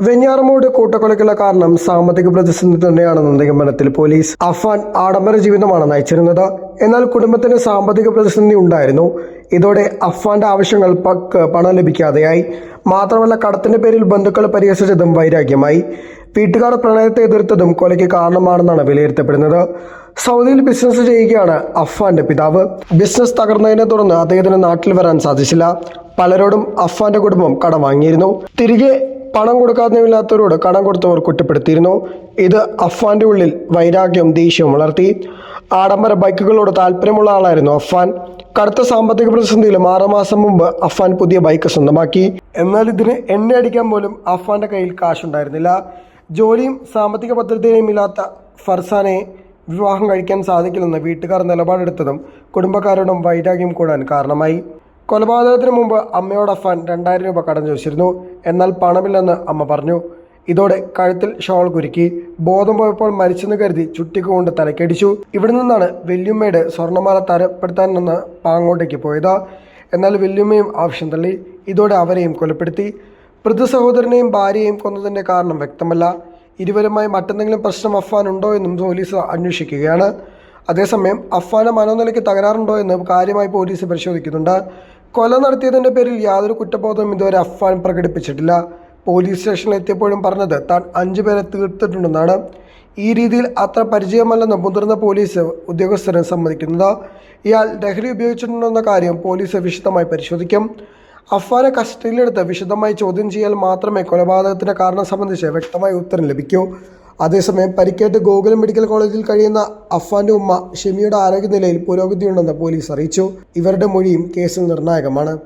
വെഞ്ഞാറമൂട് കൂട്ടക്കൊലയ്ക്കുള്ള കാരണം സാമ്പത്തിക പ്രതിസന്ധി തന്നെയാണെന്ന് നിഗമനത്തിൽ പോലീസ് അഫാൻ ആഡംബര ജീവിതമാണ് നയിച്ചിരുന്നത്. എന്നാൽ കുടുംബത്തിന് സാമ്പത്തിക പ്രതിസന്ധി ഉണ്ടായിരുന്നു. ഇതോടെ അഫ്വാന്റെ ആവശ്യങ്ങൾ പക്ക് പണം ലഭിക്കാതെയായി. മാത്രമല്ല കടത്തിന്റെ പേരിൽ ബന്ധുക്കൾ പരിഹസിച്ചതും വൈരാഗ്യമായി. വീട്ടുകാർ പ്രണയത്തെ എതിർത്തതും കൊലയ്ക്ക് കാരണമാണെന്നാണ് വിലയിരുത്തപ്പെടുന്നത്. സൗദിയിൽ ബിസിനസ് ചെയ്യുകയാണ് അഫ്വാന്റെ പിതാവ്. ബിസിനസ് തകർന്നതിനെ തുടർന്ന് അദ്ദേഹത്തിന് നാട്ടിൽ വരാൻ സാധിച്ചില്ല. പലരോടും അഫ്വാന്റെ കുടുംബം കടം വാങ്ങിയിരുന്നു. തിരികെ പണം കൊടുക്കാത്തവരില്ലാത്തവരോട് കടം കൊടുത്തവർ കുറ്റപ്പെടുത്തിയിരുന്നു. ഇത് അഫ്വാന്റെ ഉള്ളിൽ വൈരാഗ്യം ദേഷ്യവും വളർത്തി ആഡംബര ബൈക്കുകളോട് താല്പര്യമുള്ള ആളായിരുന്നു അഫ്വാൻ. കടുത്ത സാമ്പത്തിക പ്രതിസന്ധിയിലും ആറുമാസം മുമ്പ് അഫ്വാൻ പുതിയ ബൈക്ക് സ്വന്തമാക്കി. എന്നാൽ ഇതിന് എണ്ണ അടിക്കാൻ പോലും അഫ്വാന്റെ കയ്യിൽ കാശുണ്ടായിരുന്നില്ല. ജോലിയും സാമ്പത്തിക ഭദ്രതയും ഇല്ലാത്ത ഫർസാനെ വിവാഹം കഴിക്കാൻ സാധിക്കില്ലെന്ന് വീട്ടുകാർ നിലപാടെടുത്തതും കുടുംബക്കാരോടും വൈരാഗ്യം കൂടാൻ കാരണമായി. കൊലപാതകത്തിന് മുമ്പ് അമ്മയോട് അഫാൻ രണ്ടായിരം രൂപ കടം ചോദിച്ചിരുന്നു. എന്നാൽ പണമില്ലെന്ന് അമ്മ പറഞ്ഞു. ഇതോടെ കഴുത്തിൽ ഷോൾ കുരുക്കി ബോധം പോയപ്പോൾ മരിച്ചെന്ന് കരുതി ചുറ്റിക്കൊണ്ട് തലക്കടിച്ചു. ഇവിടെ നിന്നാണ് വല്യമ്മയുടെ സ്വർണമാല തരപ്പെടുത്താൻ നിന്ന് പാങ്ങോട്ടേക്ക് പോയത്. എന്നാൽ വല്യമ്മയും ആവശ്യം തള്ളി. ഇതോടെ അവരെയും കൊലപ്പെടുത്തി. പൃഥു സഹോദരനെയും ഭാര്യയെയും കൊന്നതിന്റെ കാരണം വ്യക്തമല്ല. ഇരുവരുമായി മറ്റെന്തെങ്കിലും പ്രശ്നം അഫ്വാൻ ഉണ്ടോ എന്നും പോലീസ് അന്വേഷിക്കുകയാണ്. അതേസമയം അഫ്വാന മനോനിലയ്ക്ക് തകരാറുണ്ടോ എന്ന് കാര്യമായി പോലീസ് പരിശോധിക്കുന്നുണ്ട്. കൊല നടത്തിയതിന്റെ പേരിൽ യാതൊരു കുറ്റബോധവും ഇതുവരെ അഫ്വാൻ പ്രകടിപ്പിച്ചിട്ടില്ല. പോലീസ് സ്റ്റേഷനിൽ എത്തിയപ്പോഴും പറഞ്ഞത് താൻ അഞ്ചു പേരെ തീർത്തിട്ടുണ്ടെന്നാണ്. ഈ രീതിയിൽ അത്ര പരിചയമല്ലെന്ന് മുതിർന്ന പോലീസ് ഉദ്യോഗസ്ഥരെ സമ്മതിക്കുന്നത്. ഇയാൾ ലഹരി ഉപയോഗിച്ചിട്ടുണ്ടെന്ന കാര്യം പോലീസ് വിശദമായി പരിശോധിക്കും. അഫ്വാനെ കസ്റ്റഡിയിലെടുത്ത് വിശദമായി ചോദ്യം ചെയ്യാൻ മാത്രമേ കൊലപാതകത്തിന്റെ കാരണം സംബന്ധിച്ച് വ്യക്തമായ ഉത്തരം ലഭിക്കൂ. അതേസമയം പരിക്കേറ്റ് ഗോകുലം മെഡിക്കൽ കോളേജിൽ കഴിയുന്ന അഫാന്റെ ഉമ്മ ഷെമിയുടെ ആരോഗ്യനിലയിൽ പുരോഗതിയുണ്ടെന്ന് പോലീസ് അറിയിച്ചു. ഇവരുടെ മൊഴിയും കേസിൽ നിർണായകമാണ്.